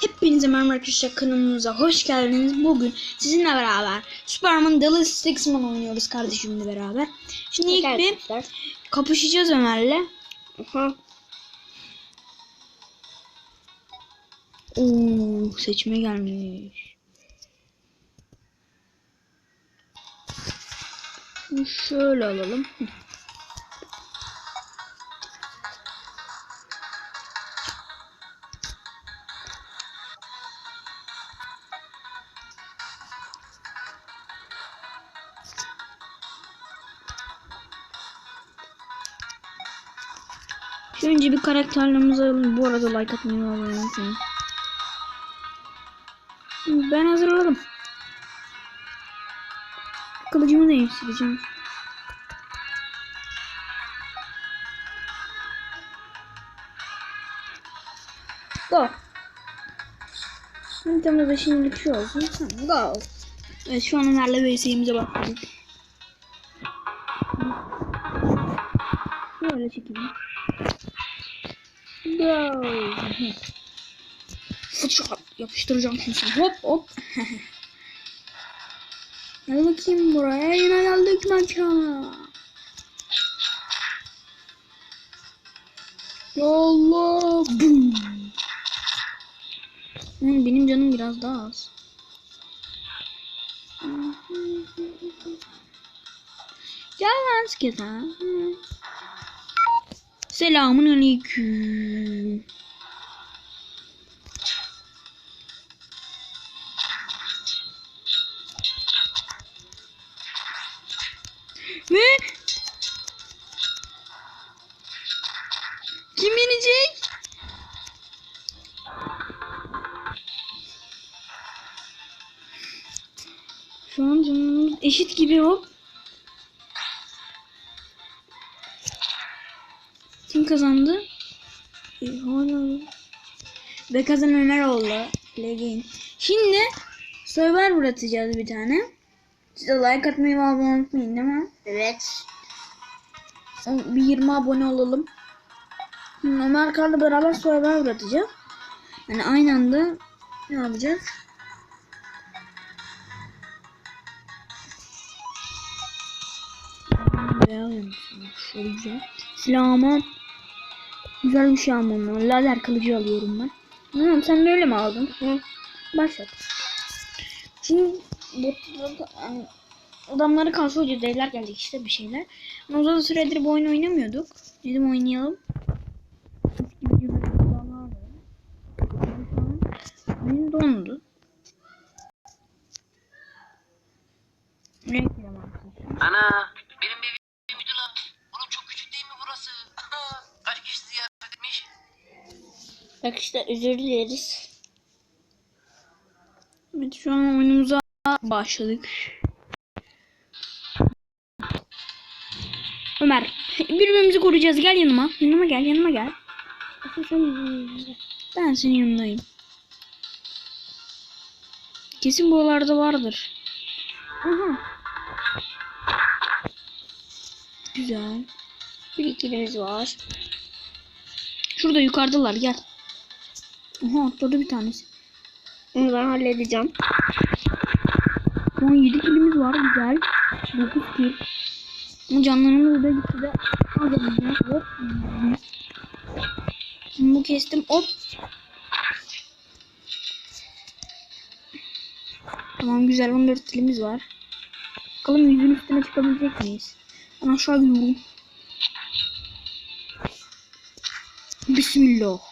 Hepinize merhaba arkadaşlar kanalımıza hoş geldiniz. Bugün sizinle beraber Superman Dallas Sixman oynuyoruz kardeşimle beraber. Şimdi ilk bir kapışacağız Ömer'le. Aha. Oo, seçime gelmiş. Şöyle alalım. Şu önce bir karakterlerimizi alalım. Bu arada like atmayı abone olmayı. Ben hazırladım. Kılıcımı değiştireceğim. Go. Haritamızda şimdilik şu olsun. Go. Evet şu an Ömer'le VS'imize baktık. Şöyle çekelim. Go. Fıçak yapıştıracağım şimdi. Hop hop. Gel bakayım buraya. Yine geldik mekana. Yolla. Bum. Yani benim canım biraz daha az. Gel sketa. Selamun aleyküm. Ve kim yenecek? Şu an canımız eşit gibi hop. Kazandı? Hala. Ve kazanan Ömer oldu. Legend. Şimdi Survivor atacağız bir tane. Size like atmayı ve abone unutmayın değil mi? Evet. Bir 20 abone olalım. Şimdi Ömer Kar'la beraber Survivor atacağız. Yani aynı anda ne yapacağız? Yapmışım. Şöyle güzel. Bir şey almam lazım. Lazer kılıcı alıyorum ben. Tamam sen de öyle mi aldın? Hı. Başlat. Şimdi yani adamları hoca devler geldik işte bir şeyler. Uzun süredir bu oyunu oynamıyorduk. Dedim oynayalım. Oyun dondu. Ana Arkadaşlar özür dileriz. Evet şu an oyunumuza başladık. Ömer birbirimizi koruyacağız. Gel yanıma. Yanıma gel yanıma gel. Ben senin yanındayım. Kesin buralarda vardır. Aha. Güzel. Bir ikilimiz var. Şurada yukarıdalar gel. Aha atladı bir tanesi. Onu ben halledeceğim. Şu an 7 kilimiz var güzel. 9 kil. Ama canlarımız da gitti de azalıyor. Hop. Bunu kestim hop. Tamam güzel 14 kilimiz var. Bakalım yüzün üstüne çıkabilecek miyiz? Ben aşağı gidiyorum. Bismillah.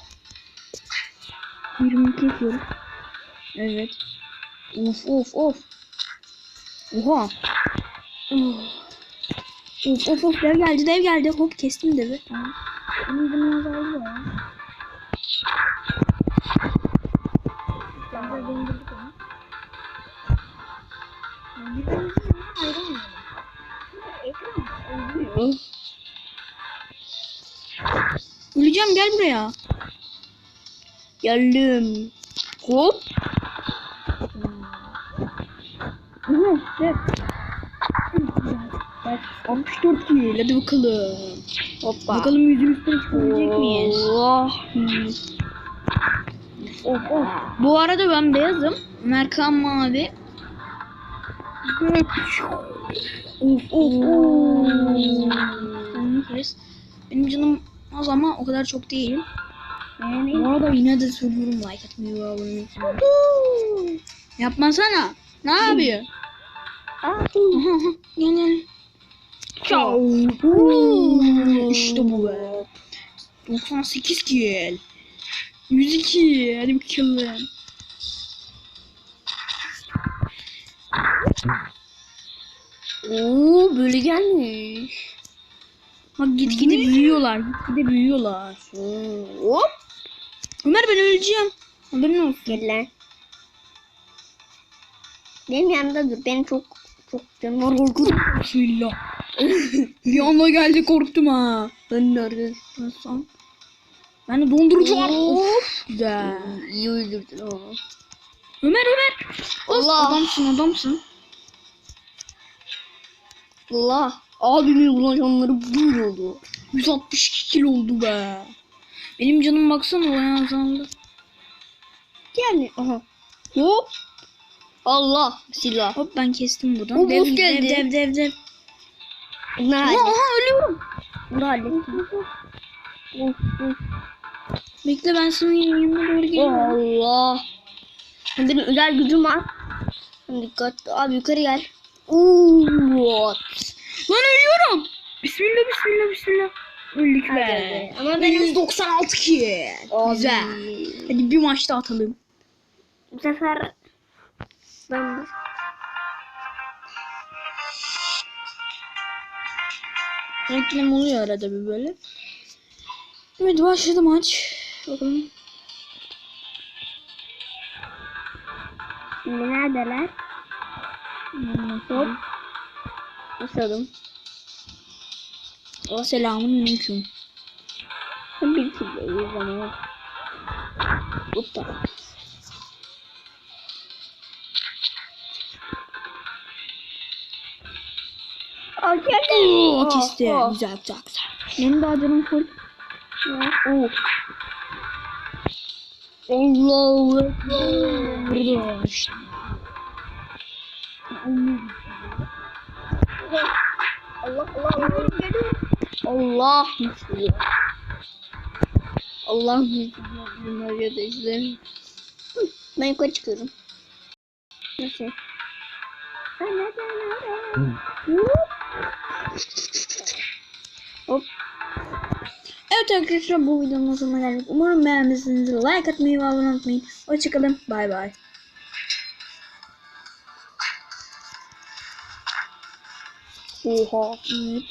22 yapıyoruz. Evet. Of of of. Oha. Oh. Of of of dev geldi dev geldi. Hop kestim devi. Tamam. Benim canım azaldı ya. Öleceğim gel buraya. Geldim. Hop. Bak 64 kilo hadi bakalım. Hoppa. Bakalım yüzün üstüne çıkabilecek miyiz? Oh. Of of. Bu arada ben beyazım. Merkan mavi. Of of of. Benim canım az ama o kadar çok değil. Bu arada yine de söylüyorum like atmayı ve abone olmayı. Yapmasana. Ne yapıyor? Ciao. İşte bu be. 98 kill. 102. Hadi bakalım. Oo böyle gelmiş. Bak gitgide büyüyorlar. Gitgide büyüyorlar. Hmm, Hop. Ömer ben öleceğim. Haberin olsun. Gel lan. Benim yanımda dur. Beni çok çok canım korkut. Bismillah. bir anda geldi korktum ha. Ben. Nasıl? Ben de dondurucu var. Of. Of. Güzel. İyi öldürdün. Ömer Ömer. Allah. Adamsın adamsın. Allah. Abimin bulaşanları buyur oldu. 162 kilo oldu be. Benim canım baksana bayağı azaldı. Yani aha. Hop. Allah. Silah. Hop ben kestim buradan. O dev, geldi. dev dev dev dev. Ne Aha, halde? aha ölüyorum. Ne. Bekle ben senin yanına doğru geliyorum. Allah. Benim özel gücüm var. Dikkat. Abi yukarı gel. Uuu. Lan ölüyorum. Bismillah bismillah bismillah. Öldük be. Ama benim- 196 kill. Güzel. Hadi bir maç daha atalım. Bu sefer ben Reklam oluyor arada bir böyle. Evet başladı maç. Bakalım. Şimdi neredeler? Hop. Basalım. O selamun aleyküm. Bir türlüyüz ama. Hoppa. Aa geldi. Oo, Aa, kesti. aa. Güzel güzel güzel. Benim daha canım full. Allahu Burada işte. Allah Allah Allah bunlar ya da izlerim. Ben yukarı çıkıyorum. Nasıl? Hop. Evet arkadaşlar bu videonun sonuna geldik. Umarım beğenmişsinizdir. Like atmayı ve abone olmayı. Hoşçakalın. Bay bay. Oha. Evet.